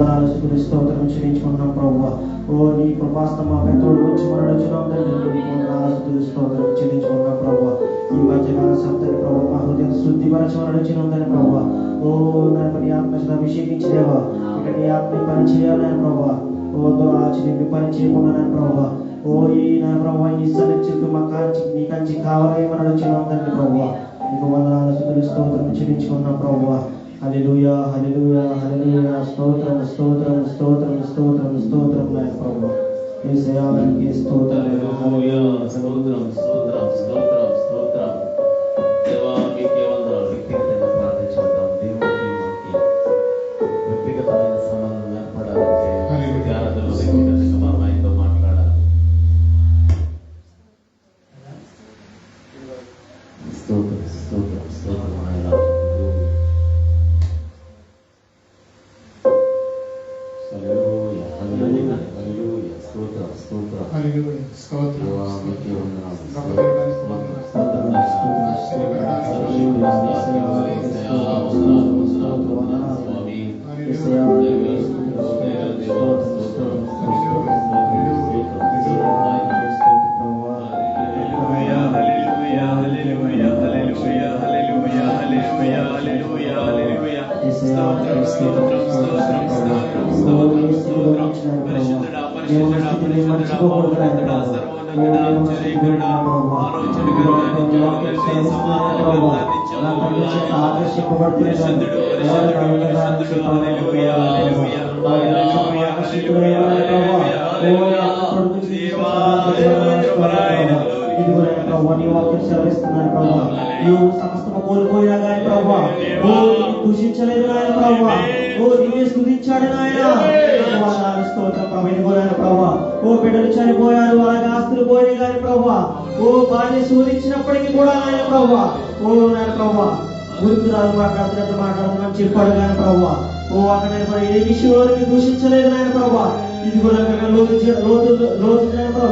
స్తుతులు స్తోత్రం చెల్లించుకున్నాం ప్రభు ఓ నీ కృపాస్తం మా పెద్దోడు వచ్చి మన వచ్చినాం తండ్రి నీకు స్తోత్రం చెల్లించుకున్నాం ప్రభు ఈ మధ్యకాల సప్తని ప్రభు మా హృదయం శుద్ధిపరచి మనం వచ్చినాం తండ్రి ప్రభు ఓ నన్ను నీ ఆత్మశ అభిషేకించలేవా ఇక నీ ఆత్మ పని చేయాలని ప్రభు ఓ దురాచి నీ పని చేయకుండా ప్రభు ఓ ఈ నా ప్రభు ఈ సన్నిధికి మా కాంచి నీ కంచి కావాలని మన వచ్చినాం తండ్రి ప్రభు నీకు వందనాలు స్తోత్రం చెల్లించుకున్నాం ప్రభు హల్లెలూయా హల్లెలూయా హల్లెలూయా స్తోత్రం స్తోత్రం స్తోత్రం స్తోత్రం స్తోత్రం నాయన ప్రభు యేసయానికి స్తోత్రం హల్లెలూయా స్తోత్రం స్తోత్రం స్తోత్రం స్తోత్రం Amin. సమస్తము కోల్పోయినా కానీ ప్రభా ఓ దూషించలేదు నాయన ప్రభా ఓ నీవే స్థుతించాడు నాయన స్తోత్రం ప్రభా ఓ బిడ్డలు చనిపోయారు అలాగే ఆస్తులు పోయినాయి కానీ ప్రభా ఓ భార్య శోధించినప్పటికీ కూడా నాయన ప్రభా ఓ నాయన ప్రభా మాట్లాడుతున్నట్టు మాట్లాడుతున్నాను చెప్పాడు కానీ ప్రభా ఓ అక్కడ ఏ విషయంలో దూషించలేదు నాయన ప్రభా. ఇది కూడా మేము లోతు లోతు లోతు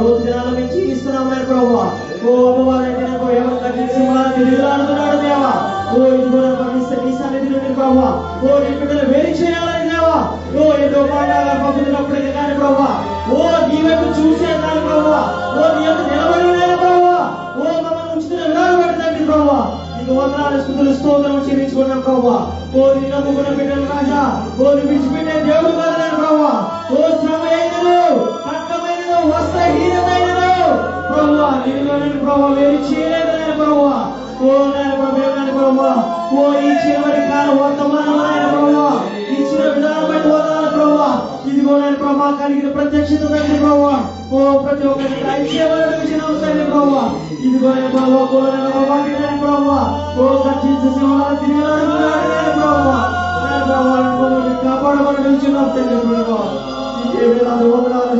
లోతు దినాల నుంచి జీవిస్తున్నాం నాయన ప్రభా. ఓ అమ్మవారైతే నాకు ఏమన్నా కట్టించి దేవా? ఓ ఇది కూడా మరి నీ స- సన్నిధి నుండి ప్రభా. ఓ నీ బిడ్డలు వేరు చేయాలని దేవా. ఓ ఏదో మాటగా పంపుతున్నప్పటికీ కానీ ప్రభా. ఓ నీ వైపు చూసే దాని ప్రభా. ఓ నీ యొక్క నిలబడి నాయన ప్రభా. ఓ మమ్మల్ని ఉంచుతున్న విధానం పెడతాండి ప్రభా? నీకు వందనాలు స్థుతులు స్తోత్రం చెల్లించుకున్నాం ప్రభా. ఓ నమ్ముకున్న బిడ్డలు రాజా ఓ నీ విడిచిపెట్టే దేవుడు కాదు ప్రభా. ఓ శ్రమ అయినను కష్టమైనను వస్త్రహీనమైనను ప్రభా నేను ప్రభా వేరు చేయలేదని ప్రభా. ఓ నాయన ప్రభా ప్రభా. ఓ ఈ చివరి కాలం వర్తమానం ఆయన ప్రభా. ఇదిగో ప్రభా కలిగిన ప్రత్యక్షత తండ్రి ప్రభావ ఓ ప్రతి ఒక్కరికి దయచేయమని విషయం తండ్రి ప్రభా. ఇదిగో నేను ప్రభా కోరని ప్రభాకి ఓ ఖర్చించే సింహాలు తిరిగినాడు నేను కాపాడమని తండ్రి నీకే వేలాది వందనాలు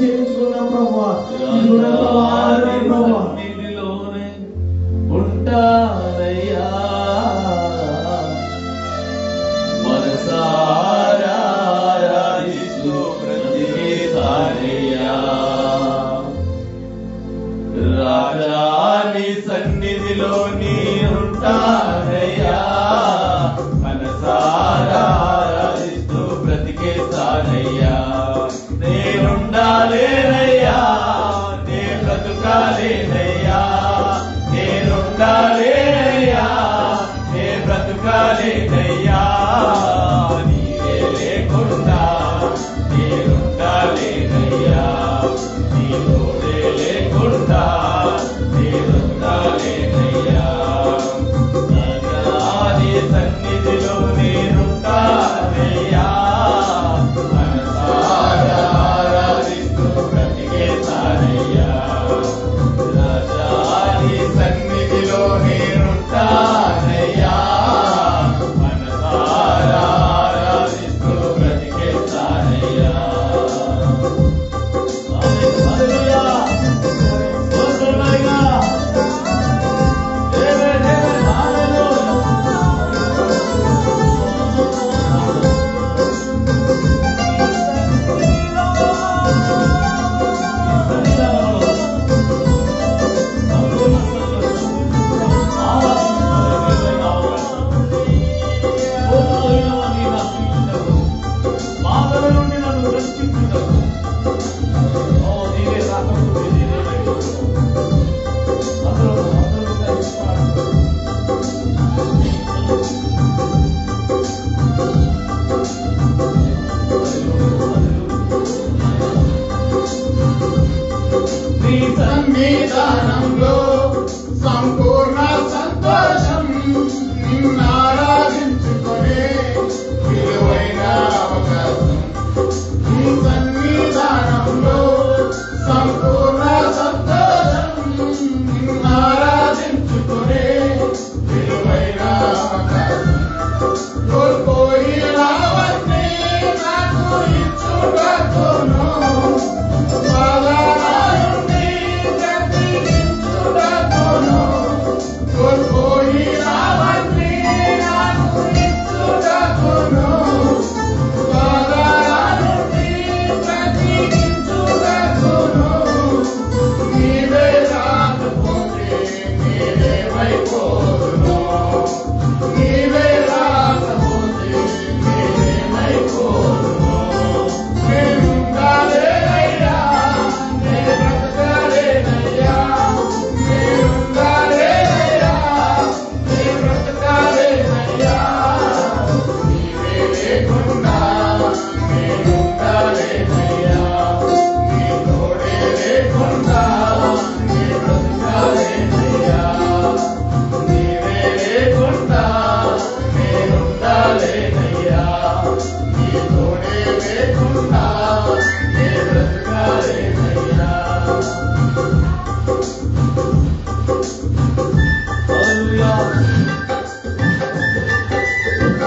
చెల్లించుకున్నాం ఇదిగో సన్నిధిలో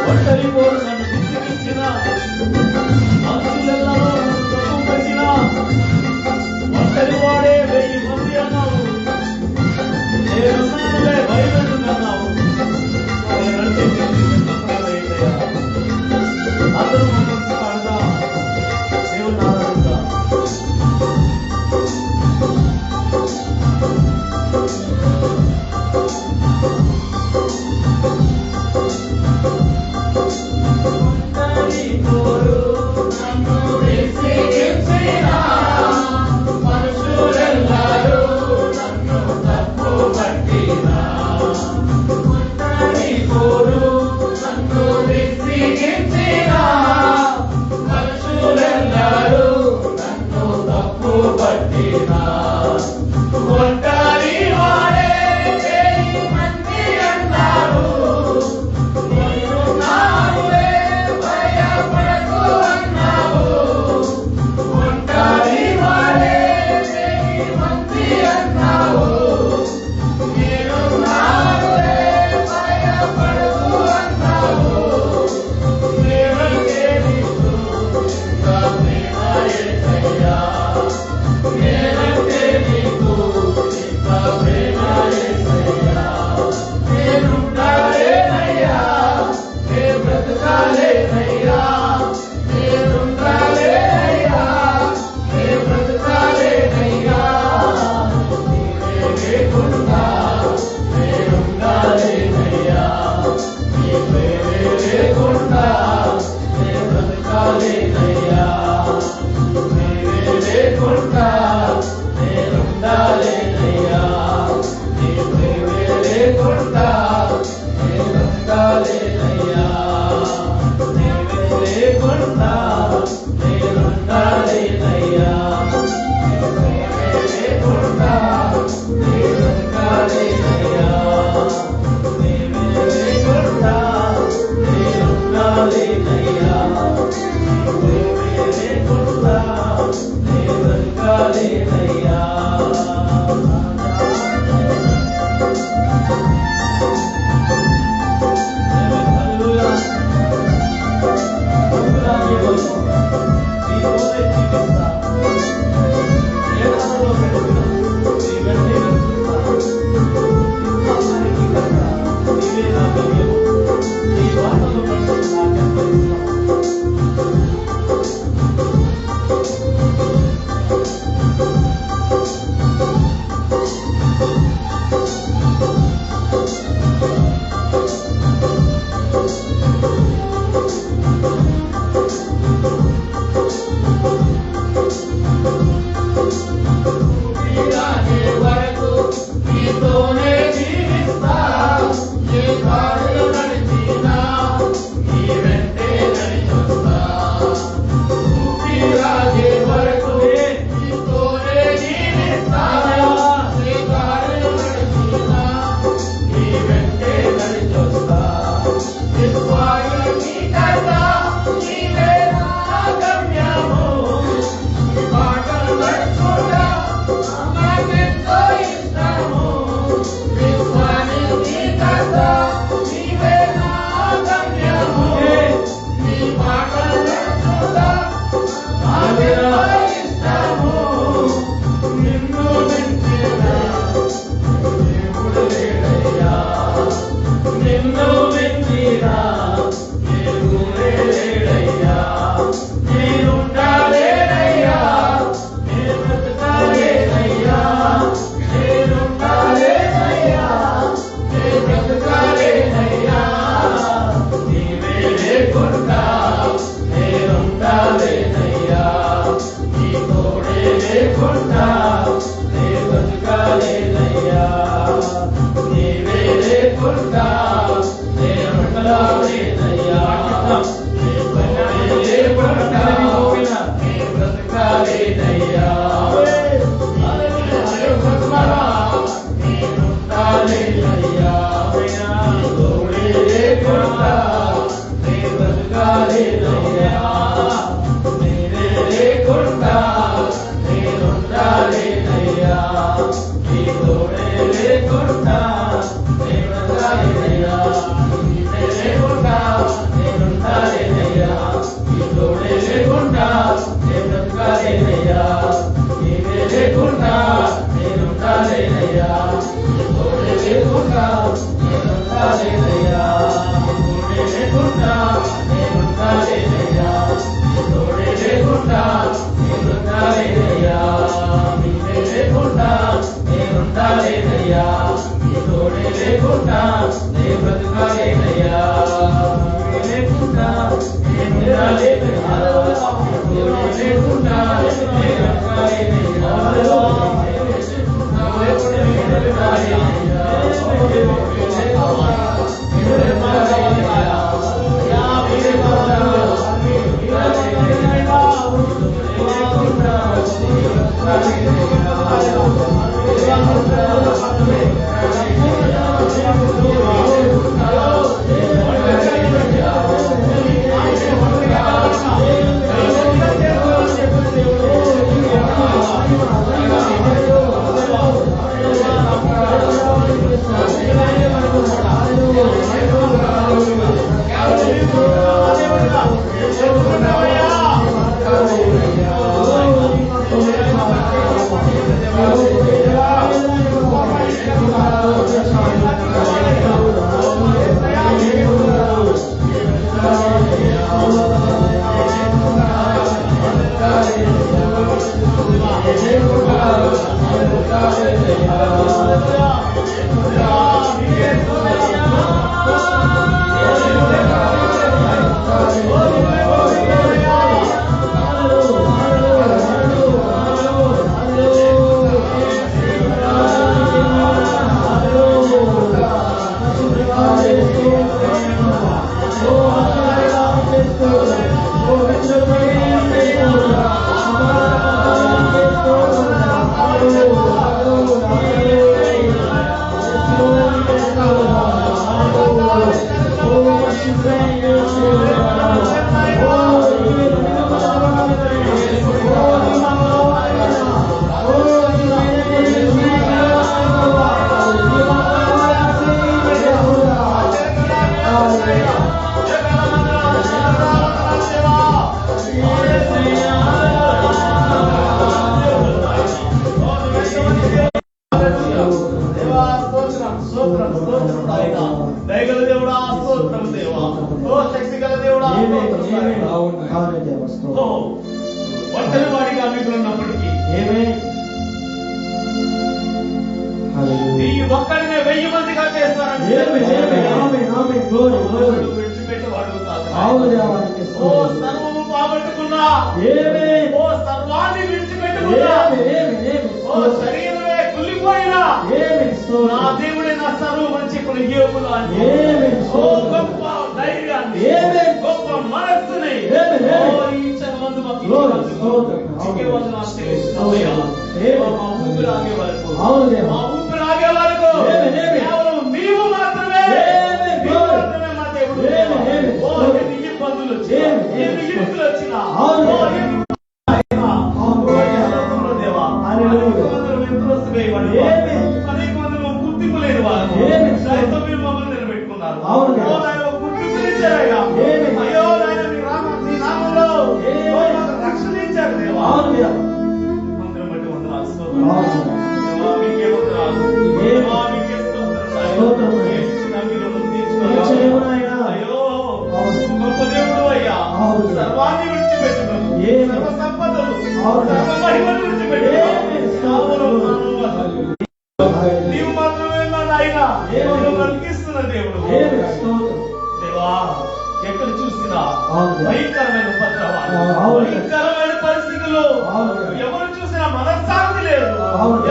ఒంటరిపోరు నన్ను వాడే వెయ్యి మంది అన్నావు. నేను బయలున్నావు Leben kann ich Thank you. Thank you. ఒక్కడినే వెయ్యి మందిగా దేవుడు విడిచిపెట్టేవాడు దేవానికి ఓ సర్వము సర్వాన్ని విడిచిపెట్టుకున్నా. ఓ శరీరమే కుళ్ళిపోయినా. నా దేవుడే నా సర్వం చెప్పిన యోగులు ఓ గొప్ప ధైర్యాన్ని. గొప్ప మనస్సుని. మా ఊపిరి ఆగే వరకు. మా కేవలం నీవు మాత్రమే. నీవు. మాత్రమే మా దేవుడు. ఓ ఎన్ని ఇబ్బందులు. ఎన్ని ఇరుకులు వచ్చినా. గుర్తింపు లేని వారు ఏమే. దయతో మీరు మమ్మల్ని నిలబెట్టుకున్నారు. గుర్తింపు ఇచ్చారయ్యా. అయ్యో నాయన, మీ నామం మీ నామంలో రక్షణ ఇచ్చారు దేవా. మందిరం బట్టి వందనాలు, భయంకరమైన పరిస్థితులు అవును. ఎవరు చూసినా మనశ్శాంతి లేదు.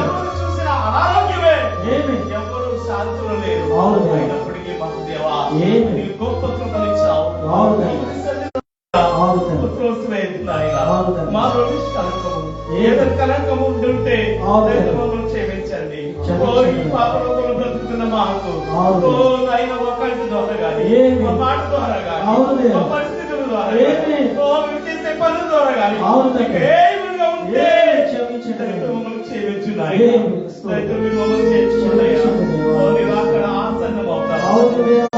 ఎవరు చూసినా అనారోగ్యమే ఏమే ఎవరు శాంతులు లేరు అవును. అయినప్పటికీ మాకు దేవా గొప్ప. మాలో కలంకము. మమ్మల్ని క్షమించండి. పాపలోకంలో బ్రతుకుతున్న మాకు. ఓ నాయన ఒక్కటి ద్వారా? మా మాట ద్వారా. మా పరిస్థితుల ద్వారా పనుల ద్వారా గాని, అవును. ఏమైనా ఉంటే క్షమించండి. మమ్మల్ని క్షమించు నాయన. ఏమి? దయతో మీరు మమ్మల్ని చేర్చుకోండి అయ్యా. క్షమించండి దేవా. ఓ నీవు అక్కడ ఆసన్నం అవుతావు. అవును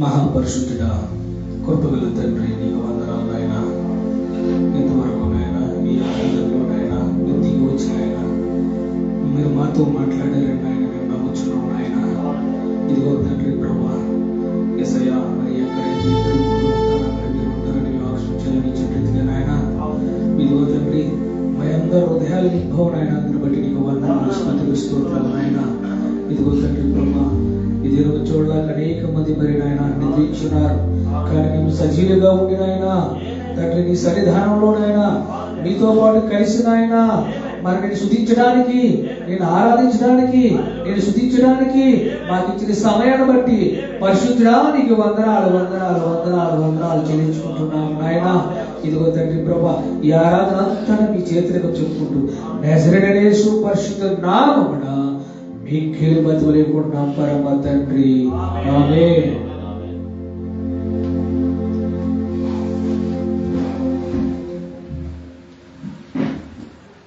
మహాపరిశుద్ధుడా కృపగల తండ్రి నీకు వందనాలు నాయన. ఇంతవరకు నాయన మీ ఆనందంలో నాయన మీరు దిగి వచ్చి మీరు మాతో మాట్లాడారని నాయన మేము నమ్ముచున్నాం నాయన. ఇదిగో తండ్రి ప్రభా ఎసయ్యా మరి ఎక్కడైతే ఇద్దరు మీరు ఉంటారని మేము ఆలోచించాలని చెప్పేదిగా నాయన. ఇదిగో తండ్రి మా అందరి హృదయాలు నింపవు నాయన. అందుని బట్టి నీకు వందనాలు స్తుతులు స్తోత్రాలు నాయన. ఇదిగో తండ్రి ప్రభా ఇది రోజు అనేక మంది మరి నాయన నిద్రించున్నారు కానీ మేము సజీవులుగా ఉండి నాయన తండ్రి నీ సన్నిధానంలోనైనా నీతో పాటు కలిసి నాయన మరి నేను శుద్ధించడానికి నేను ఆరాధించడానికి నేను శుద్ధించడానికి మాకు ఇచ్చిన సమయాన్ని బట్టి పరిశుద్ధడానికి వందనాలు వందనాలు వందనాలు వందనాలు చెల్లించుకుంటున్నాం నాయన. ఇదిగో తండ్రి ప్రభా ఈ ఆరాధన అంతా మీ చేతులకు చెప్పుకుంటూ నజరడనేసు పరిశుద్ధ నామమున మీ కీడు బతువులేకుండా నమ్మరం తండ్రి ఆమె